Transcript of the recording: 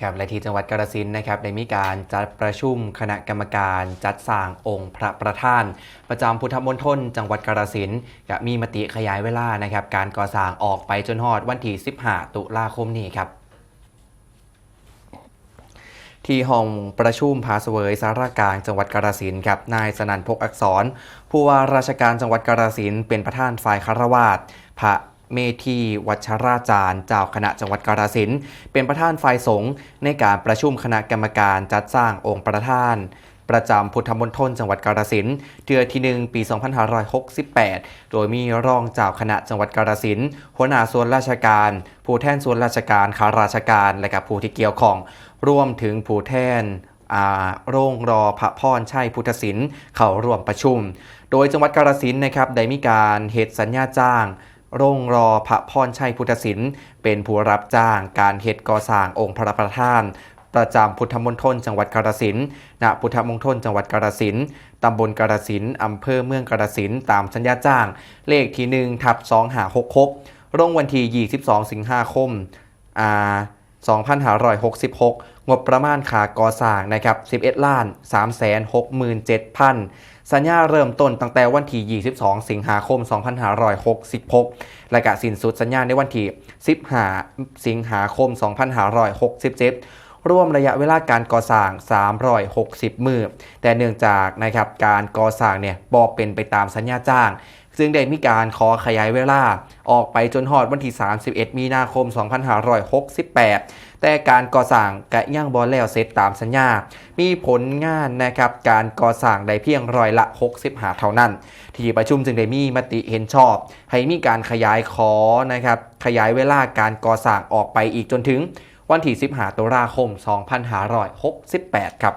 ครับและที่จังหวัดกาฬสินนะครับได้มีการจัดประชุมคณะกรรมการจัดสร้างองค์พระประธาน ประจำพุทธมณฑลจังหวัดกาฬสินกับมีมติขยายเวลานะครับการก่อสร้างออกไปจนฮอดวันที่ 15 ตุลาคมนี้ครับที่ห้องประชุมพาสเวยสารกลางจังหวัดกาฬสินครับนายสนันพกอักษร ผู้ว่าราชการจังหวัดกาฬสินเป็นประธานฝ่ายคารวาสพระ เมธีวัชราจารย์เจ้าคณะจังหวัดกาฬสินเป็นประธานฝ่ายสงฆ์ในการประชุมคณะกรรมการจัดสร้างองค์ประธาน ประจำพุทธมณฑลจังหวัดกาฬสินเดือนที่หนึ่งปี 2568 โดยมีรองเจ้าคณะจังหวัดกาฬสินหัวหน้าส่วนราชการ ผู้แทนส่วนราชการข้าราชการ และกับผู้ที่เกี่ยวข้องรวมถึงผู้แทนอ่าโรงรอพระพรชัยพุทธศิลป์เข้าร่วมประชุม โดยจังหวัดกาฬสินนะครับได้มีการเหตุสัญญาจ้าง โรงรอพระพรชัยพุทธศิลป์เป็นผู้รับจ้างการเหตุก่อสร้างองค์พระประธาน ประจำพุทธมณฑลจังหวัดกาฬสินธุ์ณพุทธมณฑลจังหวัดกาฬสินธุ์ตำบลกาฬสินธุ์อำเภอเมืองกาฬสินธุ์ตามสัญญาจ้าง เลขที่1ทับ2566ลงวันที่ 22 สิงหาคมอ่า 2566 งบประมาณขาก่อสร้างนะครับ 11 ล้าน 367,000 สัญญาเริ่มต้นตั้งแต่วันที่ 22 สิงหาคม 2566 และกะสิ้นสุดสัญญาในวันที่ 15 สิงหาคม 2567ร่วมระยะเวลาการก่อสร้าง 360 มือ แต่เนื่องจากนะครับการก่อสร้างเนี่ยบอเป็นไปตามสัญญาจ้าง ซึ่งได้มีการขอขยายเวลา ออกไปจนหอดวันที่ 31 มีนาคม 2568 แต่การก่อสร้างกะย่างบอลแล้วเสร็จตามสัญญา มีผลงานนะครับการก่อสร้างได้เพียงร้อยละ 65 เท่านั้น ที่ประชุมจึงได้มีมติเห็นชอบ ให้มีการขยายขอนะครับขยายเวลาการก่อสร้างออกไปอีกจนถึงวันที่ 15 ตุลาคม 2568 ครับ